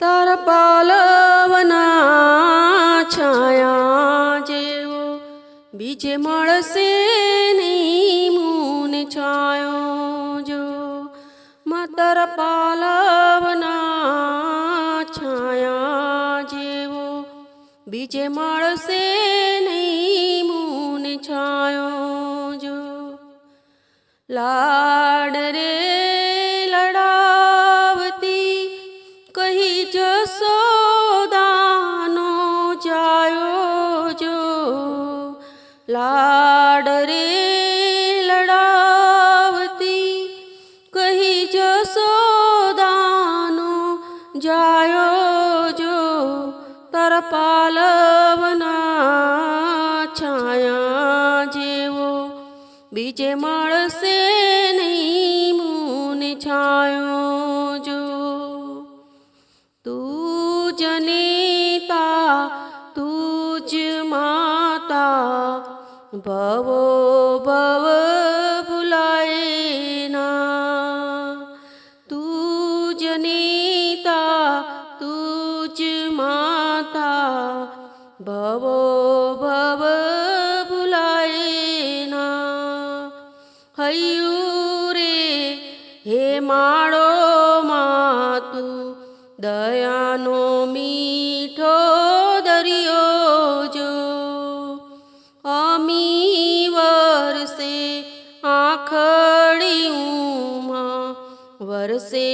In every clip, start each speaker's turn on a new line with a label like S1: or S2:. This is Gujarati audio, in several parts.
S1: તારા પાલવના છાયા જેવો બીજે મળશે નહીં મૂન છાયો જો. માતર પાલવના છાયા જેવો બીજે મળશે નહીં મૂન છાયો જો. લાડ રે લાડ રે લડાવતી, કહી જસોદાનો જાયો જો તર પાલવના છાયા જેવો. બીજે મળશે નહીં મૂન છાયો જો. તું જ માતા ભવો ભવ ભૂલાય ના. તું જનીતા નેતા તું જ માતા. ભવો ભવ ભૂલાય ના. હૈયું રે હે માળો માતું, દયાનો મીઠો આખડીમાં વરસે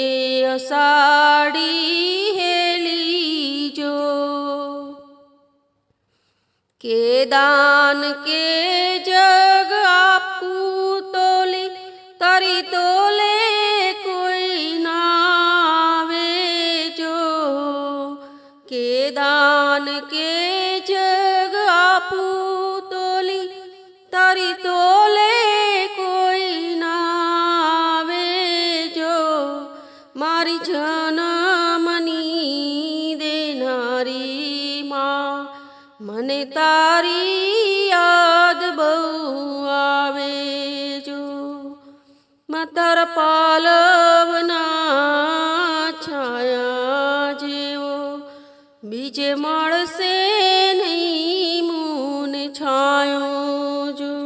S1: અષાઢી હેલી જો કે દાન કે જગ આપું તોલી તરી તોલે કોઈ નાવે જો કે દાન કે જગ તારી મની દેનારી માં. મને તારી યાદ બહુ આવે જો. મતર પાલવના છાયા જેવો. બીજે મળશે નહીં મૂન છાયો જો.